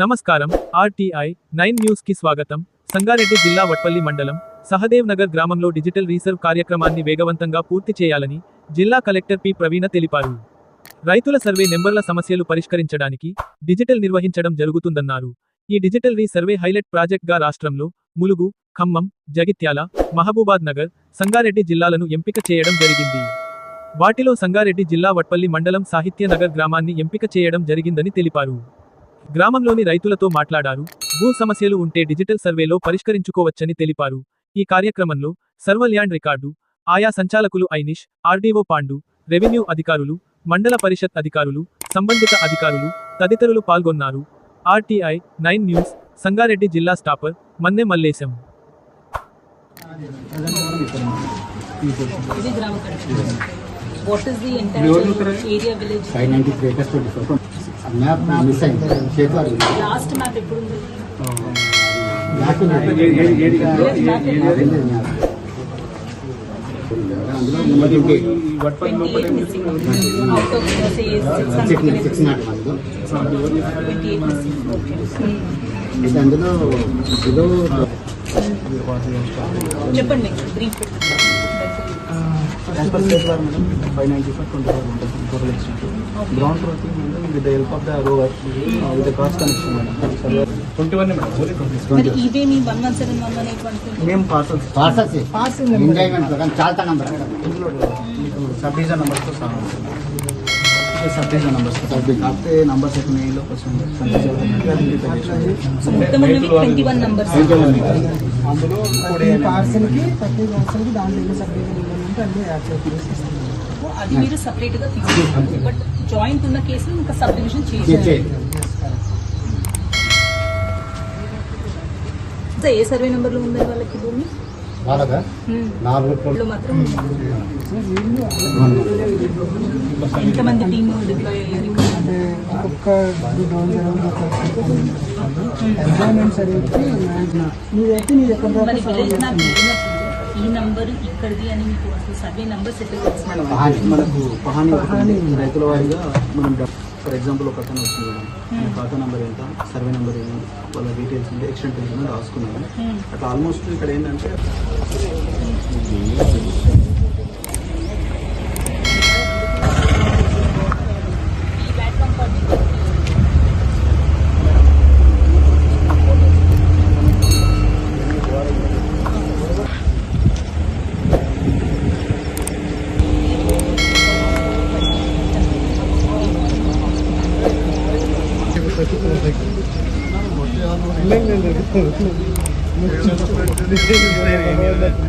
నమస్కారం RTI nine న్యూస్కి స్వాగతం. సంగారెడ్డి జిల్లా వట్పల్లి మండలం సహదేవ్ నగర్ గ్రామంలో డిజిటల్ రీసర్వ్ కార్యక్రమాన్ని వేగవంతంగా పూర్తి చేయాలని జిల్లా కలెక్టర్ పి ప్రవీణ తెలిపారు. రైతుల సర్వే నెంబర్ల సమస్యలు పరిష్కరించడానికి డిజిటల్ నిర్వహించడం జరుగుతుందన్నారు. ఈ డిజిటల్ రీ సర్వే హైలైట్ ప్రాజెక్ట్గా రాష్ట్రంలో ములుగు ఖమ్మం జగిత్యాల మహబూబాద్ నగర్ సంగారెడ్డి జిల్లాలను ఎంపిక చేయడం జరిగింది. వాటిలో సంగారెడ్డి జిల్లా వట్పల్లి మండలం సాహిత్య నగర్ గ్రామాన్ని ఎంపిక చేయడం జరిగిందని తెలిపారు. గ్రామంలోని రైతులతో మాట్లాడారు. భూ సమస్యలు ఉంటే డిజిటల్ సర్వేలో పరిష్కరించుకోవచ్చని తెలిపారు. ఈ కార్యక్రమంలో సర్వ ల్యాండ్ రికార్డు ఆయా సంచాలకులు ఐనిష్ ఆర్డీఓ పాండు రెవెన్యూ అధికారులు మండల పరిషత్ అధికారులు సంబంధిత అధికారులు తదితరులు పాల్గొన్నారు. ఆర్టీఐ నైన్ న్యూస్ సంగారెడ్డి జిల్లా stopper Manne Mallesham. What is the entire area village? 593 acres, 24. Map miss అయింది చేతి వారు లాస్ట్ మ్యాప్ ఎప్పుడు ఉంది మ్యాప్ అందులో number twenty twenty eight missing out of say six six not one twenty eight missing okay ఇది అందులో below చెప్పండి brief As per state law, madam, 594, 24 meters, total extent. Ground truthing, madam, with the help of the rover, uh, with the cross connection, madam. Surveyor. మరి ఇవే మీ one one seven one one eight one Name parcels. Parcels enjoyment ప్రకారం చాలతా number sub division నంబర్స్తో సహా ఉంటుంది. ఇది subdivision numbers కాకపోతే numbers ఎక్కువ మెయిల్లో కొంచెం నంబర్స్ అందులో పార్సల్కి ప్రతి పార్సల్కి దాంట్లో ఎన్ని అది మీరు సపరేట్గా తీసుకోవాలి బట్ జాయింట్ ఉన్న కేసులు ఇంకా సబ్ డివిజన్ చేయాలి ఏ సర్వే నెంబర్లు ఉన్నాయి వాళ్ళకి భూమి? వాళ్ళగా. నాలుగు లో మాత్రం ఎంతమంది డిప్లాయ్ అయ్యారు. ఒక్క ఎంజాయ్మెంట్ నీదైతే నీది ఎక్కడ ఈ నంబర్ ఇక్కడిది అని మీకు అసలు సర్వే నంబర్ సెట్ చేస్తున్నాను పహాని. మనకు పహాని. రైతుల వారిగా మనం ఫర్ ఎగ్జాంపుల్ ఒక అతను వచ్చింది మేడం ఖాతా నెంబర్ ఎంత సర్వే నెంబర్ ఏంటి వాళ్ళ డీటెయిల్స్ ఎక్స్టెంట్ రాసుకున్నాను అట్లా ఆల్మోస్ట్ ఇక్కడ ఏంటంటే ਨਹੀਂ ਨਹੀਂ ਨਹੀਂ।